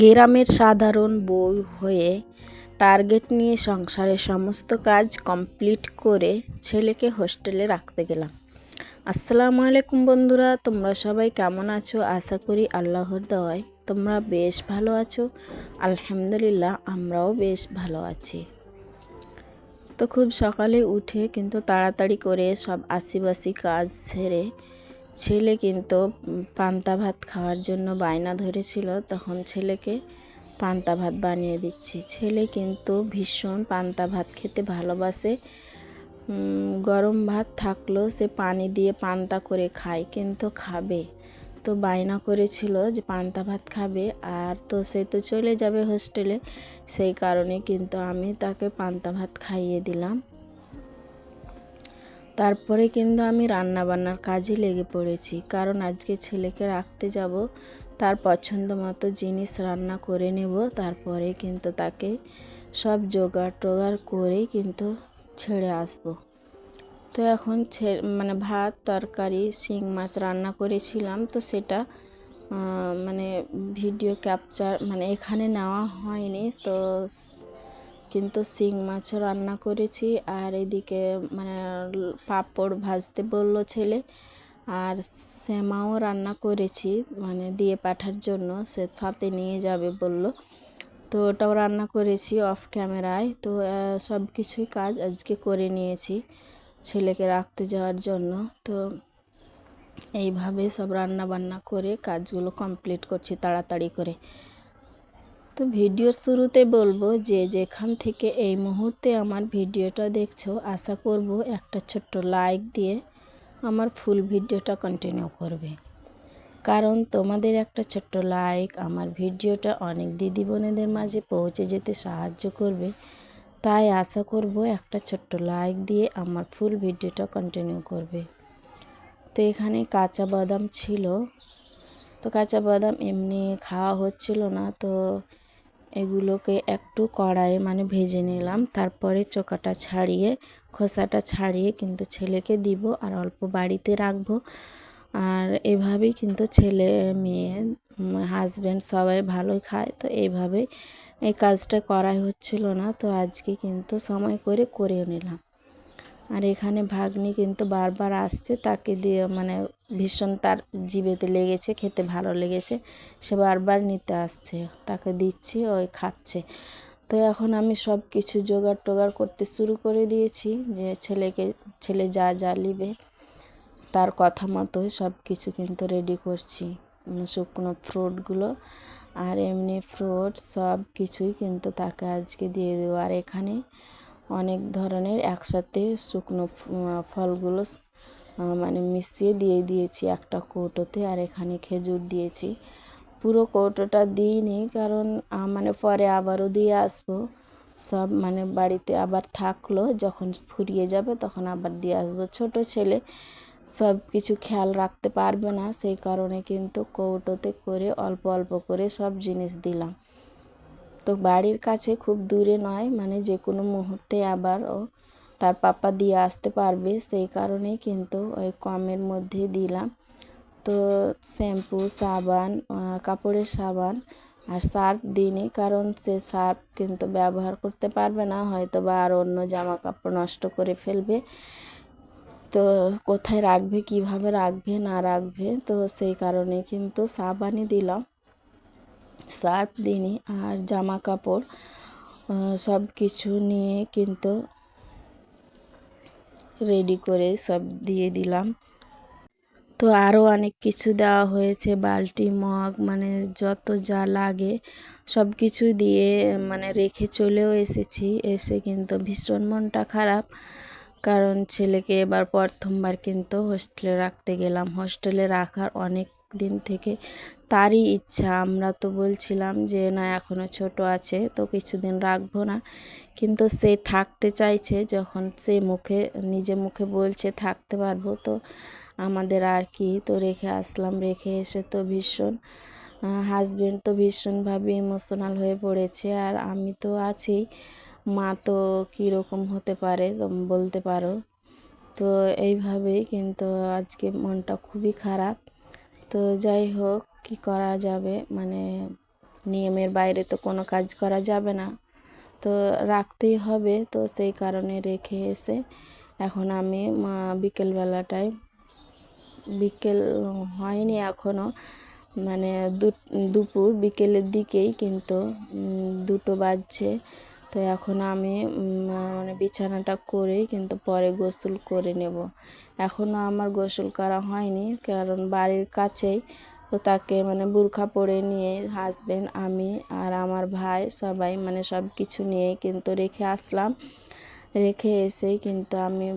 গ্রামের সাধারণ বউ হয়ে টার্গেট নিয়ে সংসারের সমস্ত কাজ কমপ্লিট করে ছেলেকে হোস্টেলে রাখতে গেলাম। আসসালামু আলাইকুম বন্ধুরা, তোমরা সবাই কেমন আছো? আশা করি আল্লাহর দেওয়ায় তোমরা বেশ ভালো আছো। আলহামদুলিল্লাহ, আমরাও বেশ ভালো আছি। তো খুব সকালে উঠে কিন্তু তাড়াতাড়ি করে সব আশিবাসি কাজ সেরে ছেলে কিন্তু পান্তা ভাত খাওয়ার জন্য বায়না ধরেছিল, তখন ছেলেকে পান্তা ভাত বানিয়ে দিচ্ছি। ছেলে কিন্তু ভীষণ পান্তা ভাত খেতে ভালোবাসে। গরম ভাত থাকলেও সে পানি দিয়ে পান্তা করে খায়, কিন্তু খাবে। তো বায়না করেছিল যে পান্তা ভাত খাবে, আর তো সে তো চলে যাবে হোস্টেলে। সেই কারণে কিন্তু আমি তাকে পান্তা ভাত খাইয়ে দিলাম। তারপরে কিন্তু আমি রান্না বান্নার কাজে লেগে পড়েছি। কারণ আজকে ছেলেকে রাখতে যাব, তার পছন্দ মতো জিনিস রান্না করে নেব, তারপরে কিন্তু তাকে সব জোগাড় টোগাড় করেই কিন্তু ছেড়ে আসব। তো এখন মানে ভাত, তরকারি, শিং মাছ রান্না করেছিলাম, তো সেটা মানে ভিডিও ক্যাপচার মানে এখানে নেওয়া হয়নি, তো কিন্তু শিং মাছও রান্না করেছি আর এদিকে মানে পাঁপড় ভাজতে বলল ছেলে। আর শ্যামাও রান্না করেছি মানে দিয়ে পাঠার জন্য, সে সাথে নিয়ে যাবে বলল। তো ওটাও রান্না করেছি অফ ক্যামেরায় তো সব কিছুই কাজ আজকে করে নিয়েছি ছেলেকে রাখতে যাওয়ার জন্য। তো এইভাবে সব রান্না বান্না করে কাজগুলো কমপ্লিট করছি তাড়াতাড়ি করে। তো ভিডিওর শুরুতে বলব যে যেখান থেকে এই মুহূর্তে আমার ভিডিওটা দেখছ, আশা করব একটা ছোট্ট লাইক দিয়ে আমার ফুল ভিডিওটা কন্টিনিউ করবে। কারণ তোমাদের একটা ছোট্ট লাইক আমার ভিডিওটা অনেক দিদি বোনেদের মাঝে পৌঁছে যেতে সাহায্য করবে। তাই আশা করব একটা ছোট্ট লাইক দিয়ে আমার ফুল ভিডিওটা কন্টিনিউ করবে। তো এখানে কাঁচা বাদাম ছিল। তো কাঁচা বাদাম এমনি খাওয়া হচ্ছিল না, তো এগুলোকে একটু কড়াইয়ে মানে ভেজে নিলাম। তারপরে চোকাটা ছাড়িয়ে, খোসাটা ছাড়িয়ে কিন্তু ছেলেকে দিব আর অল্প বাড়িতে রাখব। আর এভাবেই কিন্তু ছেলে, মেয়ে হাজব্যান্ড সবাই ভালোই খায়। তো এইভাবে এই কাজটা করাই হচ্ছিল না। তো আজকে কিন্তু সময় করে করেও নিলাম। আর এখানে ভাগ্নি কিন্তু বারবার আসছে, তাকে দিয়ে মানে ভীষণ তার জিভেতে লেগেছে, খেতে ভালো লেগেছে। সে বারবার নিতে আসছে, তাকে দিচ্ছি ওই খাচ্ছে। তো এখন আমি সব কিছু জোগাড় টোগাড় করতে শুরু করে দিয়েছি যে ছেলেকে, ছেলে যা যা নিবে, তার কথা মতোই সব কিছু কিন্তু রেডি করছি। শুকনো ফ্রুটগুলো আর এমনি ফ্রুট সব কিছুই কিন্তু তাকে আজকে দিয়ে দেবো। আর এখানে অনেক ধরনের একসাথে শুকনো ফলগুলো মানে মিশিয়ে দিয়ে দিয়েছি একটা কৌটোতে আর এখানে খেজুর দিয়েছি। পুরো কৌটোটা দিইনি কারণ মানে পরে আবারও দিয়ে আসব। সব মানে বাড়িতে আবার থাকল, যখন ফুরিয়ে যাবে তখন আবার দিয়ে আসব। ছোট ছেলে সব কিছু খেয়াল রাখতে পারবে না, সেই কারণে কিন্তু কৌটোতে করে অল্প অল্প করে সব জিনিস দিলাম। তো বাড়ির কাছে খুব দূরে নয় মানে যে কোনো মুহূর্তে আবার ও তার পাপা দিয়ে আসতে পারবে, সেই কারণেই কিন্তু ওই কমের মধ্যে দিলাম। তো শ্যাম্পু, সাবান কাপড়ের সাবান আর সার্ফ দিইনি, কারণ সে সার্ফ কিন্তু ব্যবহার করতে পারবে না হয়তো বা আর অন্য জামা কাপড় নষ্ট করে ফেলবে। তো কোথায় রাখবে, কীভাবে রাখবে, না রাখবে, তো সেই কারণে কিন্তু সাবানই দিলাম। শার্ট দিইনি আর জামা কাপড় সব কিছু নিয়ে কিন্তু রেডি করে সব দিয়ে দিলাম। তো আরও অনেক কিছু দেওয়া হয়েছে, বালতি, মগ মানে যত যা লাগে সব কিছু দিয়ে মানে রেখে চলেও এসেছি। এসে কিন্তু ভীষণ মনটা খারাপ, কারণ ছেলেকে এবার প্রথমবার কিন্তু হোস্টেলে রাখতে গেলাম। হোস্টেলে রাখার অনেক দিন থেকে তারই ইচ্ছা। আমরা তো বলছিলাম যে, না এখনও ছোট আছে, তো কিছুদিন রাখব না। কিন্তু সে থাকতে চাইছে, যখন সে মুখে, নিজে মুখে বলছে, থাকতে পারব। তো আমাদের আর কি, তো রেখে আসলাম, রেখে এসে তো ভীষণ হাজবেন্ড তো ভীষণভাবে ইমোশনাল হয়ে পড়েছে, আর আমি তো আছি। মা তো কীরকম হতে পারে বলতে পারো। তো এইভাবেই কিন্তু আজকে মনটা খুবই খারাপ। তো যাই হোক, কি করা যাবে? মানে নিয়মের বাইরে তো কোনো কাজ করা যাবে না। তো রাখতেই হবে, তো সেই কারণে রেখে এসে এখন আমি মা বিকেলবেলাটায়, বিকেল হয়নি এখনও মানে দুপুর বিকেলের দিকেই কিন্তু দুটো বাজছে। তো এখন আমি মানে বিছানাটা করেই কিন্তু পরে গোসল করে নেব। এখনও আমার গোসল করা হয়নি, কারণ বাড়ির কাছেই। তো তাকে মানে বুরখা পরে নিয়ে হাজবেন্ড আমি আর আমার ভাই, সবাই মানে সব কিছু নিয়েই কিন্তু রেখে আসলাম। রেখে এসেই কিন্তু আমি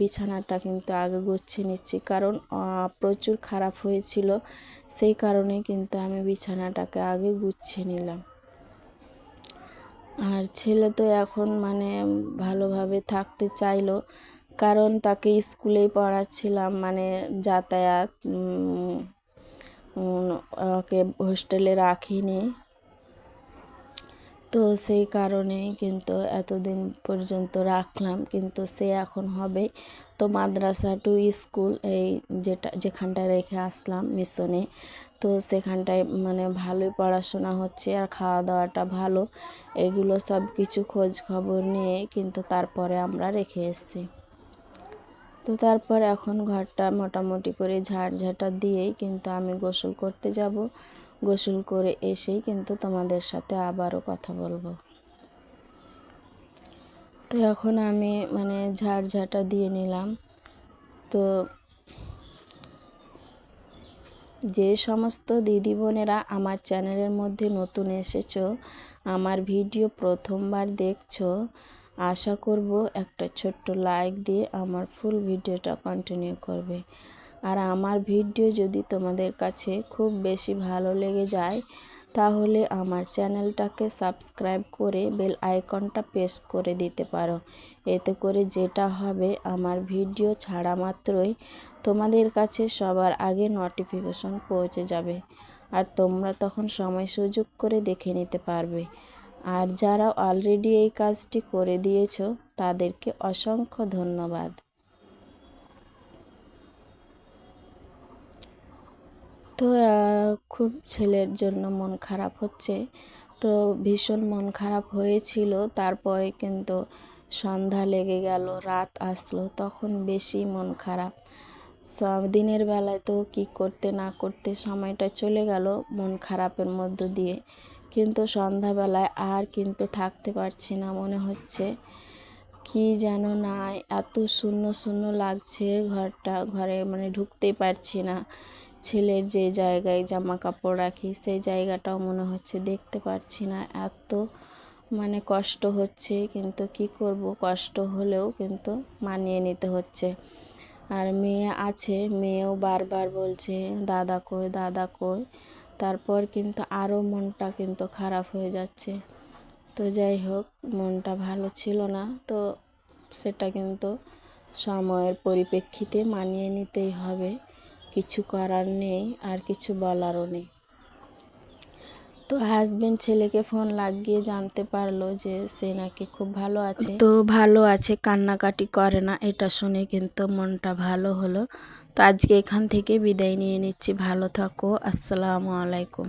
বিছানাটা কিন্তু আগে গুছিয়ে নিচ্ছি। কারণ প্রচুর খারাপ হয়েছিল, সেই কারণে কিন্তু আমি বিছানাটাকে আগে গুছিয়ে নিলাম। আর ছেলে তো এখন মানে ভালোভাবে থাকতে চাইলো, কারণ তাকে স্কুলেই পড়াচ্ছিলাম মানে যাতায়াত ওকে হোস্টেলে রাখিনি। তো সেই কারণেই কিন্তু এতদিন পর্যন্ত রাখলাম, কিন্তু সে এখন হবে তো মাদ্রাসা টু স্কুল, এই যেটা, যেখানটায় রেখে আসলাম মিশনে। তো সেখানটায় মানে ভালোই পড়াশোনা হচ্ছে আর খাওয়া দাওয়াটা ভালো। এগুলো সব কিছু খোঁজ খবর নিয়ে কিন্তু তারপরে আমরা রেখে এসেছি। তো তারপর এখন ঘরটা মোটামুটি করে ঝাড় ঝাঁটা দিয়েই কিন্তু আমি গোসল করতে যাব। গোসল করে এসেই কিন্তু তোমাদের সাথে আবারও কথা বলব। তো এখন আমি মানে ঝাড় ঝাঁটা দিয়ে নিলাম। তো যে সমস্ত দিদি বোনেরা আমার চ্যানেলের মধ্যে নতুন এসেছ, আমার ভিডিও প্রথমবার দেখছ, আশা করব একটা ছোট্ট লাইক দিয়ে আমার ফুল ভিডিওটা কন্টিনিউ করবে। আর আমার ভিডিও যদি তোমাদের কাছে খুব বেশি ভালো লেগে যায়, তাহলে আমার চ্যানেলটাকে সাবস্ক্রাইব করে বেল আইকনটা প্রেস করে দিতে পারো। এতে করে যেটা হবে, আমার ভিডিও ছাড়া মাত্রই তোমাদের কাছে সবার আগে নোটিফিকেশন পৌঁছে যাবে আর তোমরা তখন সময় সুযোগ করে দেখে নিতে পারবে। আর যারা অলরেডি এই কাজটি করে দিয়েছ, তাদেরকে অসংখ্য ধন্যবাদ। তো খুব ছেলের জন্য মন খারাপ হচ্ছে। তো ভীষণ মন খারাপ হয়েছিল, তারপরে কিন্তু সন্ধ্যা লেগে গেল, রাত আসলো, তখন বেশি মন খারাপ। সব দিনের বেলায় তো কি করতে না করতে সময়টা চলে গেল মন খারাপের মধ্য দিয়ে। কিন্তু সন্ধ্যাবেলায় আর কিন্তু থাকতে পারছি না মনে হচ্ছে। কি যেন না এত শূন্য শূন্য লাগছে ঘরটা, ঘরে মানে ঢুকতেই পারছি না। ছেলের যে জায়গায় জামা কাপড় রাখি, সেই জায়গাটাও মনে হচ্ছে দেখতে পারছি না। এত মানে কষ্ট হচ্ছে, কিন্তু কি করব? কষ্ট হলেও কিন্তু মানিয়ে নিতে হচ্ছে। আর মেয়ে আছে, মেয়েও বারবার বলছে, দাদা কই দাদা কই? তারপর কিন্তু আরও মনটা কিন্তু খারাপ হয়ে যাচ্ছে। তো যাই হোক, মনটা ভালো ছিল না, তো সেটা কিন্তু সময়ের পরিপ্রেক্ষিতে মানিয়ে নিতেই হবে। কিছু করার নেই আর কিছু বলারও নেই। তো হাজবেন্ড ছেলেকে ফোন লাগিয়ে জানতে পারল যে সে নাকি খুব ভালো আছে। তো ভালো আছে, কান্নাকাটি করে না, এটা শুনে কিন্তু মনটা ভালো হলো। তো আজকে এখান থেকে বিদায় নিয়ে নিচ্ছি, ভালো থাকো, আসসালামু আলাইকুম।